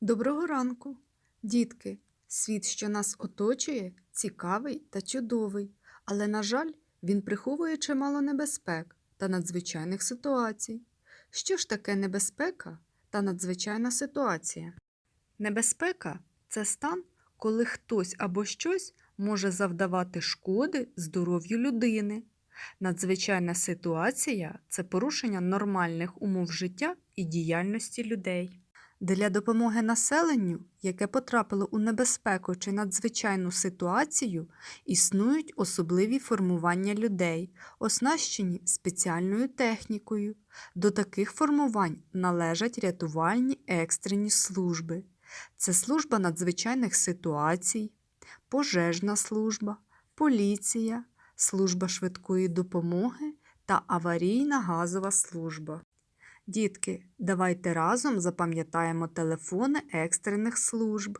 Доброго ранку, дітки! Світ, що нас оточує, цікавий та чудовий, але, на жаль, він приховує чимало небезпек та надзвичайних ситуацій. Що ж таке небезпека та надзвичайна ситуація? Небезпека це стан, коли хтось або щось може завдавати шкоди здоров'ю людини. Надзвичайна ситуація це порушення нормальних умов життя і діяльності людей. Для допомоги населенню, яке потрапило у небезпеку чи надзвичайну ситуацію, існують особливі формування людей, оснащені спеціальною технікою. До таких формувань належать рятувальні екстрені служби. Це служба надзвичайних ситуацій, пожежна служба, поліція, служба швидкої допомоги та аварійна газова служба. Дітки, давайте разом запам'ятаємо телефони екстрених служб.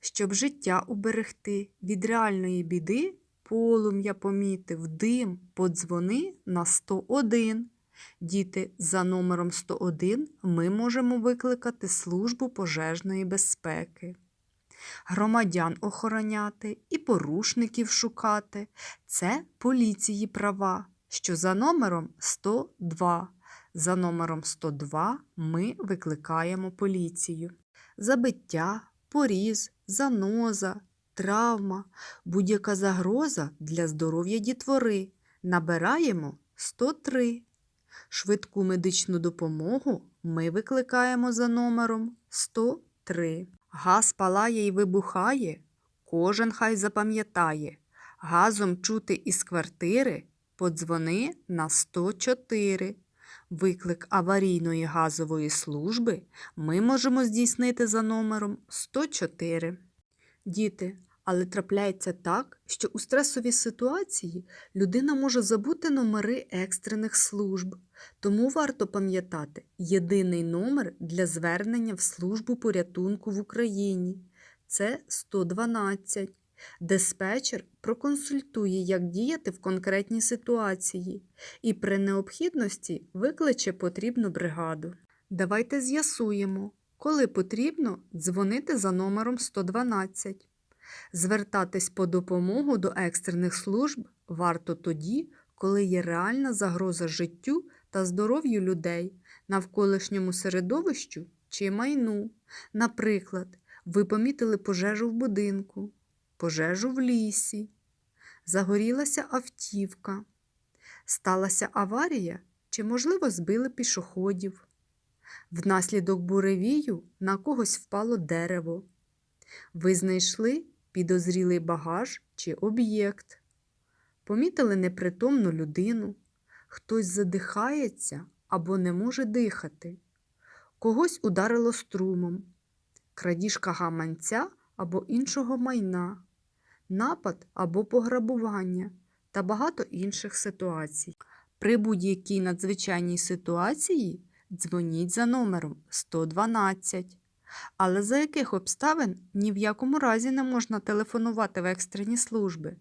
Щоб життя уберегти від реальної біди, полум'я помітив, дим, подзвони на 101. Діти, за номером 101 ми можемо викликати службу пожежної безпеки. Громадян охороняти і порушників шукати це поліції права, що за номером 102. За номером 102 ми викликаємо поліцію. Забиття, поріз, заноза, травма, будь-яка загроза для здоров'я дітвори. Набираємо 103. Швидку медичну допомогу ми викликаємо за номером 103. Газ палає і вибухає. Кожен хай запам'ятає. Газом чути із квартири подзвони на 104. Виклик аварійної газової служби ми можемо здійснити за номером 104. Діти, але трапляється так, що у стресовій ситуації людина може забути номери екстрених служб. Тому варто пам'ятати єдиний номер для звернення в службу порятунку в Україні це 112. Диспетчер проконсультує, як діяти в конкретній ситуації, і при необхідності викличе потрібну бригаду. Давайте з'ясуємо, коли потрібно дзвонити за номером 112. Звертатись по допомогу до екстрених служб варто тоді, коли є реальна загроза життю та здоров'ю людей, навколишньому середовищу чи майну. Наприклад, ви помітили пожежу в будинку пожежу в лісі, загорілася автівка, сталася аварія чи, можливо, збили пішоходів. Внаслідок буревію на когось впало дерево. Ви знайшли підозрілий багаж чи об'єкт, помітили непритомну людину, хтось задихається або не може дихати, когось ударило струмом, крадіжка гаманця або іншого майна напад або пограбування та багато інших ситуацій. При будь-якій надзвичайній ситуації дзвоніть за номером 112. Але за яких обставин ні в якому разі не можна телефонувати в екстрені служби?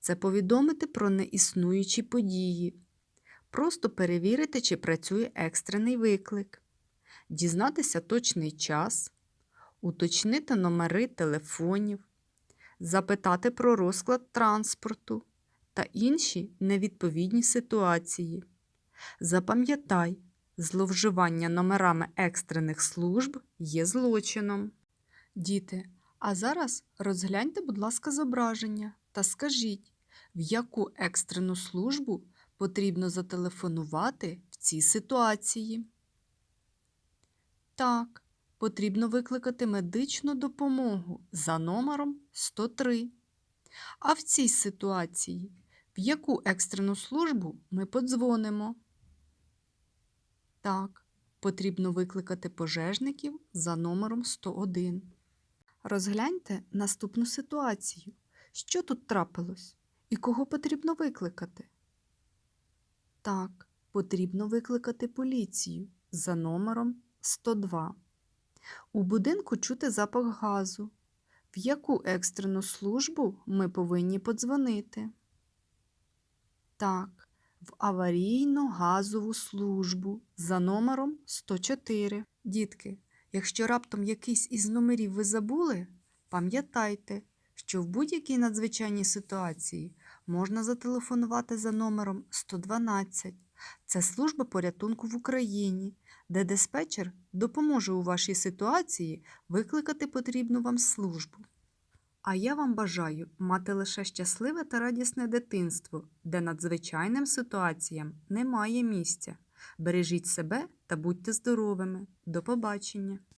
Це повідомити про неіснуючі події, просто перевірити, чи працює екстрений виклик, дізнатися точний час, уточнити номери телефонів, запитати про розклад транспорту та інші невідповідні ситуації. Запам'ятай, зловживання номерами екстрених служб є злочином. Діти, а зараз розгляньте, будь ласка, зображення та скажіть, в яку екстрену службу потрібно зателефонувати в цій ситуації. Так, потрібно викликати медичну допомогу за номером 103. А в цій ситуації в яку екстрену службу ми подзвонимо? Так, потрібно викликати пожежників за номером 101. Розгляньте наступну ситуацію. Що тут трапилось? І кого потрібно викликати? Так, потрібно викликати поліцію за номером 102. У будинку чути запах газу. В яку екстрену службу ми повинні подзвонити? Так, в аварійну газову службу за номером 104. Дітки, Якщо раптом якийсь із номерів ви забули, пам'ятайте, що в будь-якій надзвичайній ситуації можна зателефонувати за номером 112. Це служба порятунку в Україні, де диспетчер допоможе у вашій ситуації викликати потрібну вам службу. А я вам бажаю мати лише щасливе та радісне дитинство, де надзвичайним ситуаціям немає місця. Бережіть себе та будьте здоровими. До побачення!